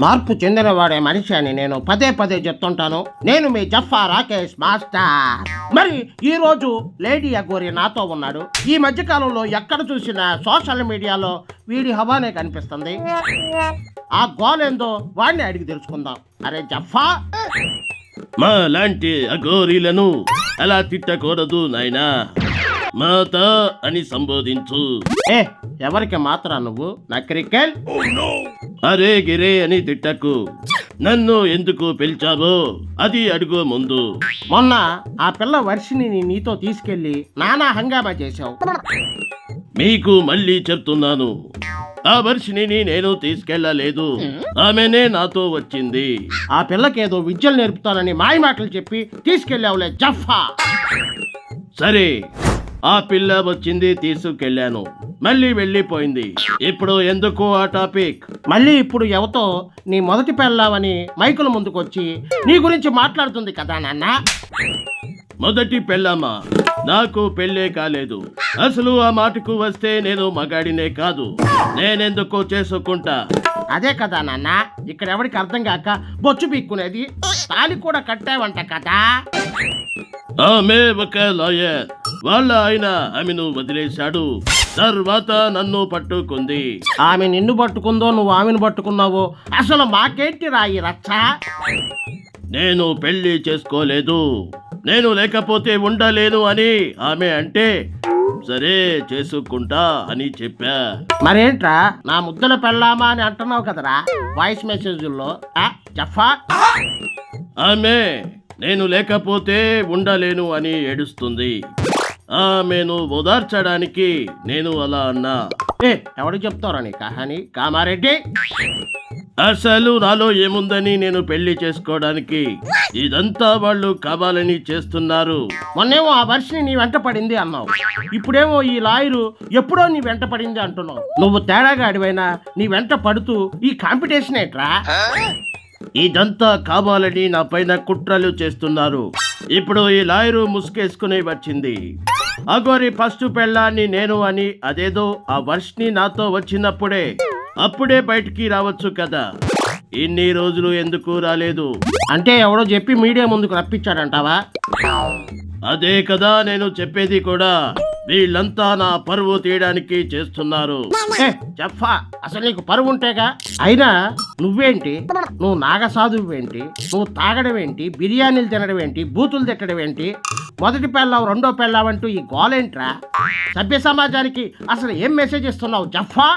మార్పు చెందినవాడే మనిషి అని నేను పదే పదే చెప్తుంటాను. నేను మీ జఫా రాకేష్ మాస్టర్. మరి ఈ రోజు లేడీ అగోరి నాతో ఉన్నాడు. ఈ మధ్య కాలంలో ఎక్కడ చూసినా సోషల్ మీడియాలో వీడి హవానే కనిపిస్తుంది. ఆ గోల్ ఏందో వాడిని అడిగి తెలుసుకుందాం. అరే జఫా మా లాంటి అఘోరీలను అలా తిట్టకూడదు నాయనా? మాత అని సంబోధించు. ఏ ఎవరికి మాత్రం నువ్వు? నక్రికెల్? అరే గిరే అని తిట్టకు. నన్ను ఎందుకు పిలిచావో అది అడుగు ముందు. మొన్న ఆ పిల్ల వర్షిని నీతో తీసుకెళ్ళి నానా హంగామా చేశావు. మీకు మళ్ళీ చెప్తున్నాను. ఆ వర్షిని నేను తీసుకెళ్ళలేదు. ఆమెనే నాతో వచ్చింది. ఆ పిల్లకేదో విద్యలు నేర్పుతానని మాయ మాటలు చెప్పి తీసుకెళ్ళావులే జఫా సరే. ఆ పిల్ల వచ్చింది తీసుకెళ్ళాను. మళ్ళీ వెళ్ళిపోయింది. ఇప్పుడు ఎందుకు ఆ టాపిక్? మళ్ళీ ఇప్పుడు ఎవతో? నీ మొదటి పెళ్ళావని మైకుల ముందుకొచ్చి నీ గురించి మాట్లాడుతుంది కదా నాన్న? మొదటి పెళ్ళమ్మా నాకు పెళ్ళే కాలేదు. అసలు ఆ మాటకు వస్తే నేను మగాడినే కాదు. నేనెందుకు చేసుకుంటా. అదే కదా నాన్న ఇక్కడ ఎవరికి అర్థం కాక బొచ్చు పీక్కునేది. తాలి కూడా కట్టావంట కదా? ఆమె ఒక లాయర్. వాళ్ళ ఆయన ఆమెను వదిలేశాడు. తర్వాత నన్ను పట్టుకుంది. ఆమె నిన్ను పట్టుకుందో నువ్వు ఆమెను పట్టుకున్నావో అసలు మాకేంటి రాయి రచ్చ? నేను పెళ్ళి చేసుకోలేదు. నేను లేకపోతే ఉండలేను అని ఆమె అంటే సరే చేసుకుంటా అని చెప్పా. మరేంట్రా? నా ముద్దల పెళ్ళామా అని అంటున్నావు కదరా? వాయిస్ మెసేజ్లో జఫా? ఆమె నేను లేకపోతే ఉండలేను అని ఏడుస్తుంది. ఆమెను ఓదార్చడానికి నేను అలా అన్నా. ఏ ఎవడు చెప్తారా నీ కహాని? కామారెడ్డి? అసలు నాలో ఏముందని నేను పెళ్ళి చేసుకోవడానికి ఇదంతా వాళ్ళు కావాలని చేస్తున్నారు. మొన్నేమో ఆ వర్షిని నీ వెంట పడింది అన్నావు. ఇప్పుడేమో ఈ లాయరు ఎప్పుడో నీ వెంట పడింది అంటున్నావు. నువ్వు తేడాగా అడివైనా నీ వెంట పడుతూ ఈ కాంపిటీషన్ ఏట్రా? ఇదంతా కావాలని నా పైన కుట్రలు చేస్తున్నారు. ఇప్పుడు ఈ లాయరు ముసుగేసుకుని వచ్చింది. అగోరి ఫస్ట్ పెళ్ళాన్ని నేను అని అదేదో ఆ వర్షిని నాతో వచ్చినప్పుడే అప్పుడే బయటికి రావచ్చు కదా. ఇన్ని రోజులు ఎందుకు రాలేదు? అంటే ఎవడో చెప్పి మీడియా ముందుకు రప్పించాడంటావా? అదే కదా నేను చెప్పేది కూడా. వీళ్ళంతా నా పరువు తీయడానికి చేస్తున్నారు. చెప్పా అసలు నీకు పరువు ఉంటేగా? అయినా నువ్వేంటి? నువ్వు నాగసాధువేంటి నువ్వు తాగడం ఏంటి? బిర్యానీలు తినడం ఏంటి? బూతులు తిట్టడం ఏంటి? మొదటి పెళ్ళావు రెండో పెళ్ళావు అంటూ ఈ గోలేంట్రా? సభ్య సమాజానికి అసలు ఏం మెసేజ్ ఇస్తున్నావు జఫా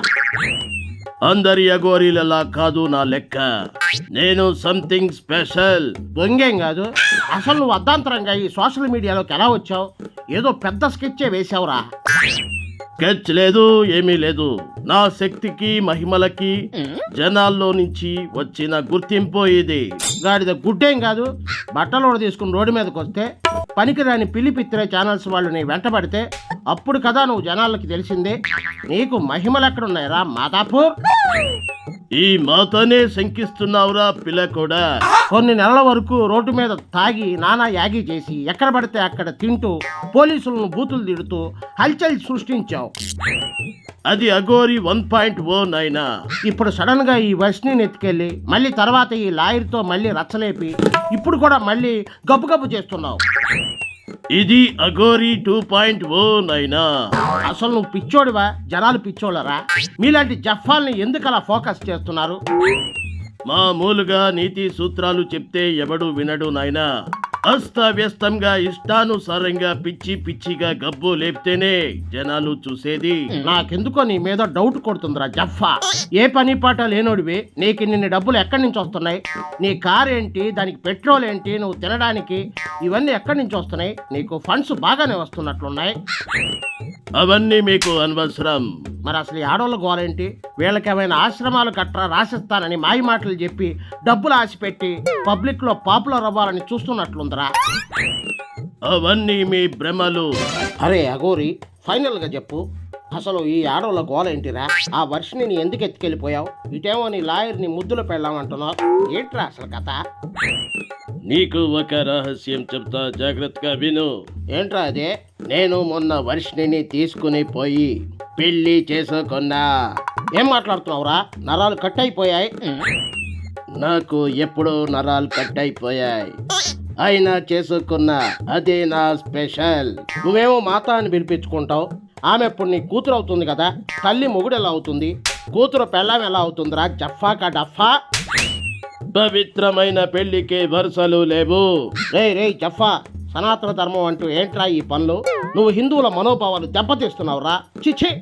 అందరి అగోరీలలా కాదు నా లెక్క. నేను సంథింగ్ స్పెషల్ దొంగేం కాదు. అసలు నువ్వు అర్ధాంతరంగా ఈ సోషల్ మీడియాలోకి ఎలా వచ్చావు? ఏదో పెద్ద స్కెచ్చే వేసావురా స్కెచ్ లేదు ఏమీ లేదు. నా శక్తికి మహిమలకి జనాల్లో నుంచి వచ్చిన గుర్తింపు ఇది. గాడిద గుడ్డేం కాదు బట్టలు కూడా తీసుకుని రోడ్డు మీదకి వస్తే పనికిరాని పిల్లి పిత్తిరే ఛానల్స్ వాళ్ళు నీ వెంట పడితే అప్పుడు కదా నువ్వు జనాలకి తెలిసిందే. నీకు మహిమలు ఎక్కడున్నాయిరా మాదాపూర్? ఈ మాతోనే శంకిస్తున్నావురా పిల్ల కూడా. కొన్ని నెలల వరకు రోడ్డు మీద తాగి నానా యాగి చేసి ఎక్కడ పడితే అక్కడ తింటూ పోలీసులను బూతులు తిడుతూ హల్చల్ సృష్టించావు. అది అగోరి వన్ పాయింట్ ఓ నైనా. ఇప్పుడు సడన్గా ఈ వర్షిని ఎత్తుకెళ్ళి మళ్ళీ తర్వాత ఈ లాయర్తో మళ్ళీ రచ్చలేపి ఇప్పుడు కూడా మళ్ళీ గబ్బు గబ్బు చేస్తున్నావు. ఇది అగోరి టూ పాయింట్ ఓ నైనా. అసలు నువ్వు పిచ్చోడివా? జనాలు పిచ్చోళ్ళరా? మీలాంటి జఫాల్ని ఎందుకు అలా ఫోకస్ చేస్తున్నారు? మామూలుగా నీతి సూత్రాలు చెప్తే ఎవడు వినడు నాయనా. అస్తవ్యస్తంగా ఇష్టానుసారంగా పిచ్చి పిచ్చిగా గబ్బు లేపితేనే జనాలు చూసేది. నాకెందుకో నీ మీద డౌట్ కొడుతుందిరా జఫా ఏ పని పాట లేనోడివి నీకు నిన్ను డబ్బులు ఎక్కడి నుంచి వస్తున్నాయి? నీ కార్ ఏంటి దానికి పెట్రోల్ ఏంటి నువ్వు తినడానికి ఇవన్నీ ఎక్కడి నుంచి వస్తున్నాయి? నీకు ఫండ్స్ బాగానే వస్తున్నట్లున్నాయి. అవన్నీ మీకు అనవసరం. మరి అసలు ఈ ఆడవాళ్ళ గోలేంటి వీళ్ళకి ఏమైనా ఆశ్రమాలు కట్రా రాసిస్తానని మాయ మాటలు చెప్పి డబ్బులు ఆశపెట్టి పబ్లిక్లో పాపులర్ అవ్వాలని చూస్తున్నట్లుందిరా అవన్నీ మీ భ్రమలు. అరే అగోరి ఫైనల్గా చెప్పు. అసలు ఈ ఆడవాళ్ళ గోల ఏంటిరా? ఆ వర్షిని ఎందుకు ఎత్తుకెళ్ళిపోయావు? ఇటేమో నీ లాయర్ని ముద్దులు పెళ్ళామంటున్నావు ఏంట్రా అసలు కథ? నీకు ఒక రహస్యం చెప్తా జాగ్రత్తగా విను. ఏంట్రా అదే? నేను మొన్న వర్షిని తీసుకుని పోయి పెళ్ళి చేసుకున్నా. ఏం మాట్లాడుతున్నావురా? నరాలు కట్ అయిపోయాయి. నాకు ఎప్పుడో నరాలు కట్ అయిపోయాయి. అయినా చేసుకున్న అదే నా స్పెషల్. నువ్వేమో మాత అని పిలిపించుకుంటావు. ఆమె ఇప్పుడు నీ కూతురు అవుతుంది కదా. తల్లి మొగుడు ఎలా అవుతుంది? కూతురు పెళ్ళాం ఎలా అవుతుందిరా? జఫాకా డఫా పవిత్రమైన పెళ్ళికి వరుసలు లేవు. రే రే జఫా సనాతన ధర్మం అంటూ ఏంట్రా ఈ పనులు? నువ్వు హిందువుల మనోభావాలు దెబ్బతీస్తున్నావురా. చిచి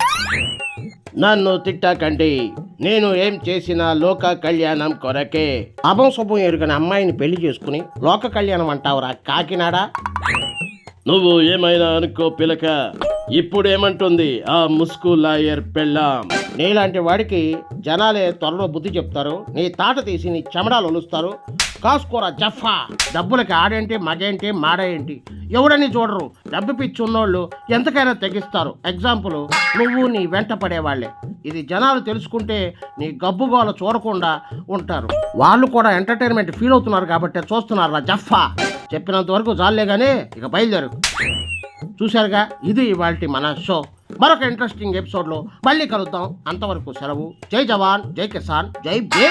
నన్ను తిట్టకండి. నేను ఏం చేసినా లోక కళ్యాణం కొరకే. అభం శుభం ఎరుగని అమ్మాయిని పెళ్ళి చేసుకుని లోక కళ్యాణం అంటావురా కాకినాడ? నువ్వు ఏమైనా అనుకో పిలక. ఇప్పుడేమంటుంది? ఆ ముస్కు లాయర్ పెళ్ళాం. నీలాంటి వాడికి జనాలే త్వరలో బుద్ధి చెప్తారు. నీ తాట తీసి నీ చెమడాలు ఒలుస్తారు. కాసుకోరా జఫా డబ్బులకి ఆడేంటి మగేంటి మాడేంటి? ఎవడని చూడరు. డబ్బు పిచ్చి ఉన్నోళ్ళు ఎంతకైనా తెగిస్తారు. ఎగ్జాంపుల్ నువ్వు నీ వెంట పడేవాళ్ళే ఇది జనాలు తెలుసుకుంటే నీ గబ్బుగోల చూడకుండా ఉంటారు. వాళ్ళు కూడా ఎంటర్టైన్మెంట్ ఫీల్ అవుతున్నారు కాబట్టి చూస్తున్నారు రా జఫా చెప్పినంత వరకు జాలే కానీ ఇక బయలుదేరు. చూశారుగా? ఇది ఇవాళ మన షో. మరొక ఇంట్రెస్టింగ్ ఎపిసోడ్లో మళ్ళీ కలుద్దాం. అంతవరకు సెలవు. జై జవాన్ జై కిసాన్ జై బే